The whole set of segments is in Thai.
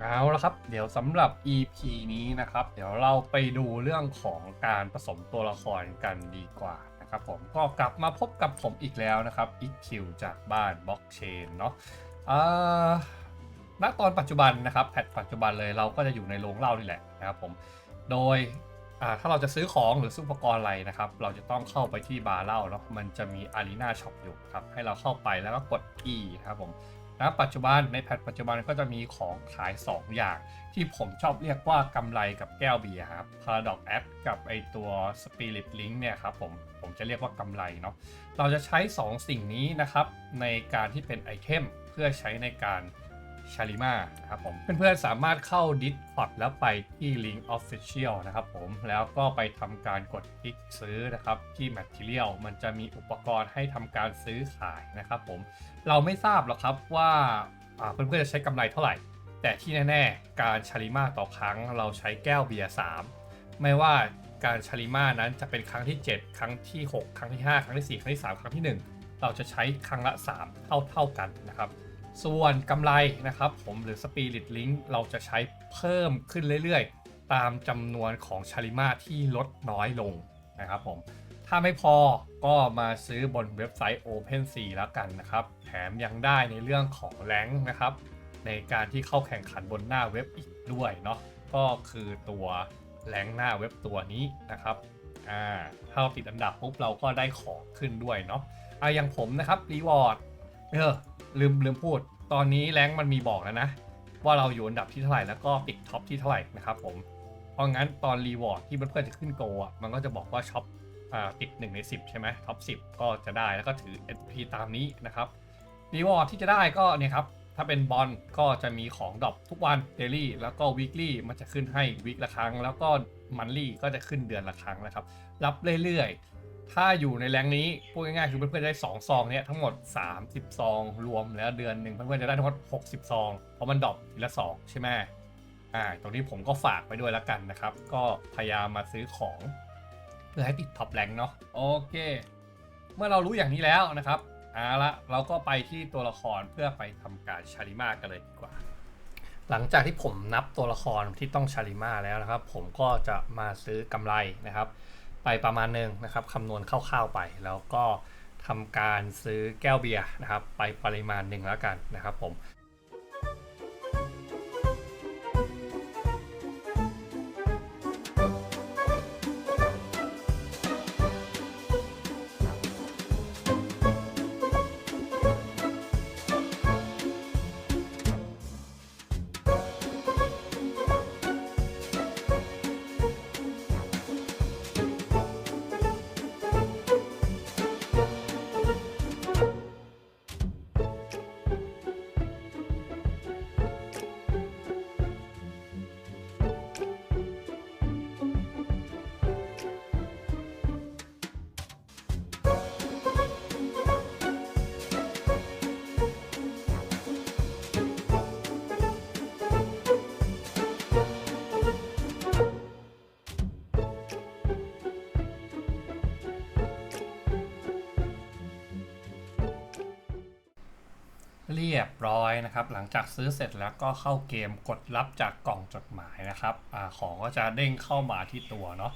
เอาละครับ เดี๋ยวสำหรับ EP นี้นะครับ เดี๋ยวเราไปดูเรื่องของการผสมตัวละครกันดีกว่านะครับผมก็กลับมาพบกับผมอีกแล้วนะครับอีคิวจากบ้านบล็อกเชนเนาะอ่าณตอนปัจจุบันนะครับแพทปัจจุบันเลยเราก็จะอยู่ในโรงเหล้านี่แหละนะครับผมโดยอ่าถ้าเราจะซื้อของหรือซื้ออุปกรณ์อะไรนะครับ เราจะต้องเข้าไปที่บาร์เหล้าเนาะมันจะมีอารีนาช็อปอยู่ครับให้เราเข้าไปแล้วก็กด E นะครับผม ณปัจจุบันในแพทปัจจุบันก็จะมีของขาย 2 อย่าง ที่ผมชอบเรียกว่ากำไรกับแก้วเบียร์ครับ Paradox a d กับไอตัว Spirit Link เนี่ยครับผมผมจะเรียกว่ากำไรเนาะเราจะใช้ 2 สิ่งนี้นะครับในการที่เป็นไอเทมเพื่อใช้ในการ ชาลิมานะครับผมเพื่อนๆสามารถเข้า Discord แล้วไปที่ Link Official นะครับผมแล้วก็ไปทำการกดคลิกซื้อนะครับที่ Material มันจะมีอุปกรณ์ให้ทำการซื้อขายนะครับผมเราไม่ทราบหรอกครับว่าอ่าเพื่อนๆจะใช้กำไรเท่าไหร่ แต่ที่แน่ๆ การชาลิมาต่อครั้งเราใช้แก้วเบียร์3ไม่ว่าการชาลิมานั้นจะเป็นครั้งที่ 7 ครั้งที่ 6 ครั้งที่ 5 ครั้งที่ 4 ครั้งที่ 3 ครั้งที่ 1 เราจะใช้ครั้งละ 3 เท่าเท่าๆกันนะครับ ส่วนกำไรนะครับผมหรือ Spirit Link เราจะใช้เพิ่มขึ้นเรื่อยๆ ตามจำนวนของชาลิมาที่ลดน้อยลงนะครับผม ถ้าไม่พอก็มาซื้อบนเว็บไซต์ OpenSea แล้วกันนะครับ แถมยังได้ในเรื่องของแรงนะครับ ในการที่เข้าแข่งขันบนหน้าเว็บอีกด้วยเนาะก็คือตัวแรงหน้าเว็บตัวนี้นะครับอ่าถ้าเราติดอันดับปุ๊บเราก็ได้ของขึ้นด้วยเนาะอะอย่างผมนะครับรีวอร์ด เออลืมลืมพูด ตอนนี้แรงมันมีบอกแล้วนะ ว่าเราอยู่อันดับที่เท่าไหร่แล้วก็ติดท็อปที่เท่าไหร่นะครับผมเพราะงั้นตอนรีวอร์ดที่เพื่อนๆจะขึ้นโกอะมันก็จะบอกว่าช็อปติด1ใน 10 ใช่ไหมท็อป 10 ก็จะได้แล้วก็ถือ SP ตามนี้นะครับรีวอร์ดที่จะได้ก็เนี่ยครับ ถ้าเป็นบอลก็จะมีของดรอปทุกวันเดลี่แล้วก็วีคลี่มันจะขึ้นให้วีคละครั้ง แล้วก็มันลี่ก็จะขึ้นเดือนละครั้งนะครับ รับเรื่อยๆ ถ้าอยู่ในแรงนี้พูดง่ายๆคือเพื่อนๆได้2ซองเนี่ยทั้งหมด 30 ซอง รวมแล้วเดือนหนึ่งเพื่อนๆจะได้ทั้งหมด 60 ซอง เพราะมันดรอปทีละ 2 ใช่ไหมอ่าตรงนี้ผมก็ฝากไปด้วยแล้วกันนะครับ ก็พยายามมาซื้อของเพื่อให้ติดท็อปแรงเนาะโอเค เมื่อเรารู้อย่างนี้แล้วนะครับเอาละเราก็ไปที่ตัวละครเพื่อไปทำการชาริมากันเลยดีกว่า หลังจากที่ผมนับตัวละครที่ต้องชาริมาแล้วนะครับ ผมก็จะมาซื้อกำไรนะครับ ไปประมาณหนึ่งนะครับคำนวณคร่าวๆไป แล้วก็ทำการซื้อแก้วเบียร์นะครับ ไปปริมาณหนึ่งแล้วกันนะครับผม เรียบร้อยนะครับ หลังจากซื้อเสร็จแล้วก็เข้าเกมกดรับจากกล่องจดหมายนะครับอของก็จะเด้งเข้ามาที่ตัวเนาะ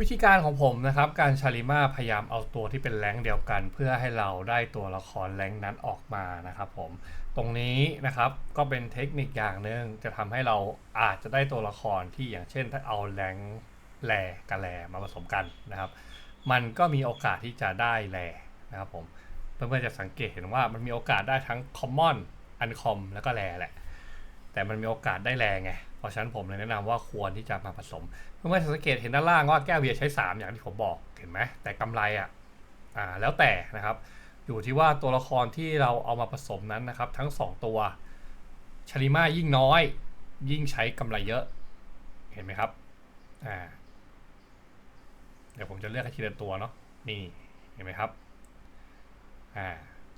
วิธีการของผมนะครับ การชาลิมาพยายามเอาตัวที่เป็นแรงเดียวกัน เพื่อให้เราได้ตัวละครแรงนั้นออกมานะครับผมตรงนี้นะครับก็เป็นเทคนิคอย่างหนึ่งจะทำให้เราอาจจะได้ตัวละครที่อย่างเช่น ถ้าเอาแรงค์แรกับแรมาผสมกันนะครับ มันก็มีโอกาสที่จะได้แรนะครับผม เพื่อนๆจะสังเกตเห็นว่ามันมีโอกาสได้ทั้ง common uncom แล้วก็แรแหละ แต่มันมีโอกาสได้แรไง เพราะฉะนั้นผมเลยแนะนำว่าควรที่จะมาผสม เพื่อนๆจะสังเกตเห็นด้านล่างว่าแก้วเบียร์ใช้ 3 อย่างที่ผมบอกเห็นไหมแต่กำไรอะอ่าแล้วแต่นะครับ อยู่ที่ว่าตัวละครที่เราเอามาผสมนั้นนะครับ ทั้ง 2 ตัวชาลิมายิ่งน้อย ยิ่งใช้กำไรเยอะ เห็นไหมครับอ่าเดี๋ยวผมจะเลือกให้ทีละตัวเนาะนี่เห็นไหมครับ อ่า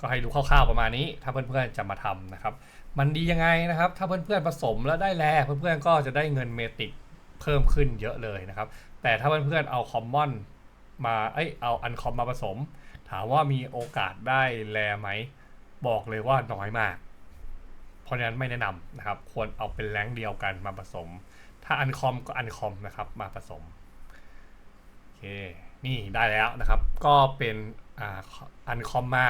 ก็ให้ดูคร่าวๆประมาณนี้ ถ้าเพื่อนๆจะมาทำนะครับ มันดียังไงนะครับ ถ้าเพื่อนๆผสมแล้วได้แลเพื่อนๆก็จะได้เงินเมติกเพิ่มขึ้นเยอะเลยนะครับ แต่ถ้าเพื่อนๆเอาคอมมอนมาเอ้ยเอาอันคอมมาผสม ถามว่ามีโอกาสได้แลไหม บอกเลยว่าน้อยมาก เพราะฉะนั้นไม่แนะนำนะครับ ควรเอาเป็นแรงเดียวกันมาผสม ถ้าอันคอมก็อันคอมนะครับมาผสมโอเคนี่ได้แล้วนะครับ ก็เป็น อันคอมมา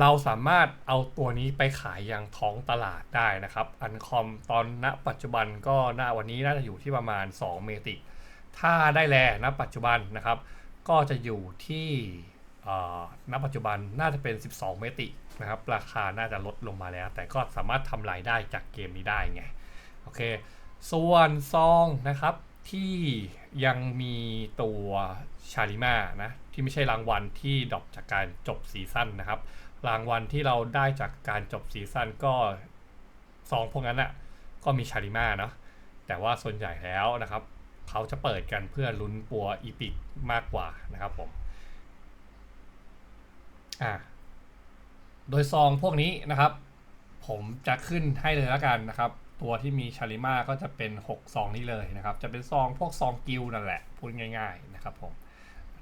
เราสามารถเอาตัวนี้ไปขายยังท้องตลาดได้นะครับ อันคอมตอนณปัจจุบันก็ณวันนี้น่าจะอยู่ที่ประมาณ 2 เมติกถ้าได้แลณปัจจุบันนะครับ ก็จะอยู่ที่อ่อณปัจจุบันน่าจะเป็น 12 เมตินะครับ ราคาน่าจะลดลงมาแล้ว แต่ก็สามารถทำรายได้จากเกมนี้ได้ไง โอเค ส่วนซองนะครับ ที่ยังมีตัวชาลิมานะที่ไม่ใช่รางวัลที่ดรอปจากการจบซีซั่นนะครับ รางวัลที่เราได้จากการจบซีซั่นก็ซองพวกนั้นอะ่ะก็มีชาลิมาเนาะแต่ว่าส่วนใหญ่แล้วนะครับ เขาจะเปิดกันเพื่อลุ้นปัวอีพิกมากกว่านะครับผมอ่าโดยซองพวกนี้นะครับ ผมจะขึ้นให้เลยแล้วกันนะครับ ตัวที่มีชาลิมาก็จะเป็น 6 ซองนี้เลยนะครับ จะเป็นซองพวกซองกิลนั่นแหละพูดง่ายๆนะครับผม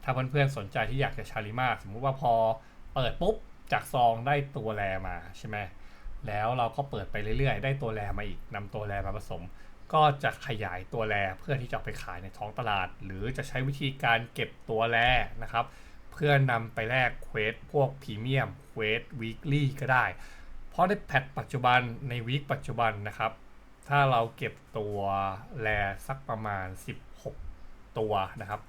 ถ้าเพื่อนๆสนใจที่อยากจะชาลิมาสมมุติว่าพอเปิดปุ๊บจากซองได้ตัวแรมาใช่ไหมแล้วเราก็เปิดไปเรื่อยๆ ได้ตัวแรมาอีกนำตัวแรมาผสม ก็จะขยายตัวแรเพื่อที่จะไปขายในท้องตลาด หรือจะใช้วิธีการเก็บตัวแรนะครับ เพื่อนำไปแลกเควสพวกพรีเมียมเควสวีคลี่ก็ได้ เพราะในแพทปัจจุบันในวีคปัจจุบันนะครับ ถ้าเราเก็บตัวแรสักประมาณ 16 ตัวนะครับ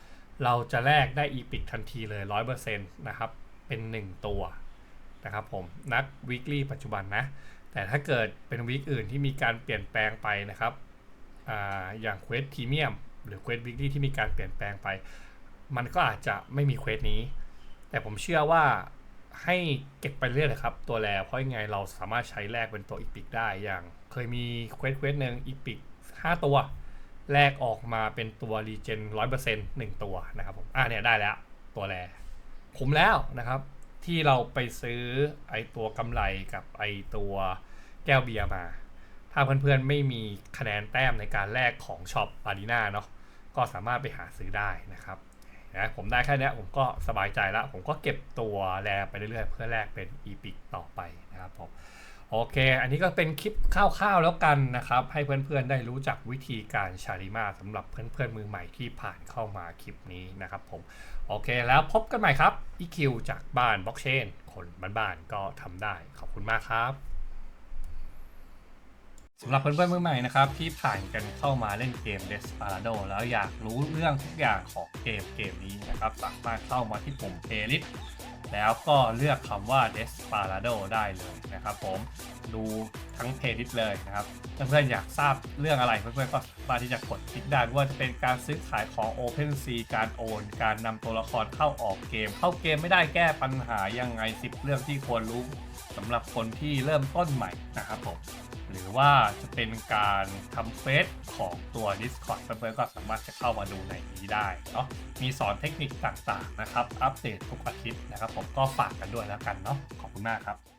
เราจะแลกได้อีพิกทันทีเลย 100%นะครับ เป็น 1 ตัวนะครับผมนักวีคลี่ปัจจุบันนะ แต่ถ้าเกิดเป็นวีคอื่นที่มีการเปลี่ยนแปลงไปนะครับออย่างเควสพรีเมียมหรือเควสวีคลี่ที่มีการเปลี่ยนแปลงไป มันก็อาจจะไม่มีเควสนี้ แต่ผมเชื่อว่าให้เก็บไปเรื่อยเลยครับ ตัวแรเพราะยังไงเราสามารถใช้แลกเป็นตัวอีพิกได้อย่าง เคยมีเควสเควสหนึ่งอีพิก5ตัว แลกออกมาเป็นตัวรีเจนร้อยเปอร์เซ็นต์หนึ่งตัวนะครับผม อ่าเนี่ยได้แล้วตัวแรคุ้มแล้วนะครับ ที่เราไปซื้อไอตัวกำไรกับไอตัวแก้วเบียร์มา ถ้าเพื่อนๆไม่มีคะแนนแต้มในการแลกของช็อปอารีนาเนาะก็สามารถไปหาซื้อได้นะครับนะผมได้แค่นี้ผมก็สบายใจแล้ว ผมก็เก็บตัวแลไปเรื่อยๆ เพื่อแลกเป็นอีพิกต่อไปนะครับผม โอเค อันนี้ก็เป็นคลิปคร่าวๆแล้วกันนะครับ ให้เพื่อนๆได้รู้จักวิธีการชาริมาสำหรับเพื่อนๆมือใหม่ที่ผ่านเข้ามาคลิปนี้นะครับผม โอเคแล้วพบกันใหม่ครับ EQ จากบ้านบล็อกเชนคนบ้านๆก็ทำได้ขอบคุณมากครับสำหรับเพื่อนๆมือใหม่นะครับที่ผ่านกันเข้ามาเล่นเกม Desperado แล้วอยากรู้เรื่องทุกอย่างของเกมเกมนี้นะครับสามารถเข้ามาที่ปุ่ม Playlist แล้วก็เลือกคำว่า Desperado ได้เลยนะครับผมดูทั้งเพลย์ลิสต์เลยนะครับเพื่อนๆอยากทราบเรื่องอะไรเพื่อนๆก็มาที่จะกดคลิกได้ไม่ว่าจะเป็นการซื้อขายของ OpenSea การโอน การนำตัวละครเข้าออกเกม เข้าเกมไม่ได้แก้ปัญหายังไง 10 เรื่องที่ควรรู้สำหรับคนที่เริ่มต้นใหม่นะครับผม หรือว่าจะเป็นการทำเฟซของตัว Discord เพื่อนๆก็สามารถจะเข้ามาดูในนี้ได้เนาะมีสอนเทคนิคต่างๆนะครับ อัปเดตทุกอาทิตย์นะครับ ผมก็ฝากกันด้วยแล้วกันเนาะขอบคุณมากครับ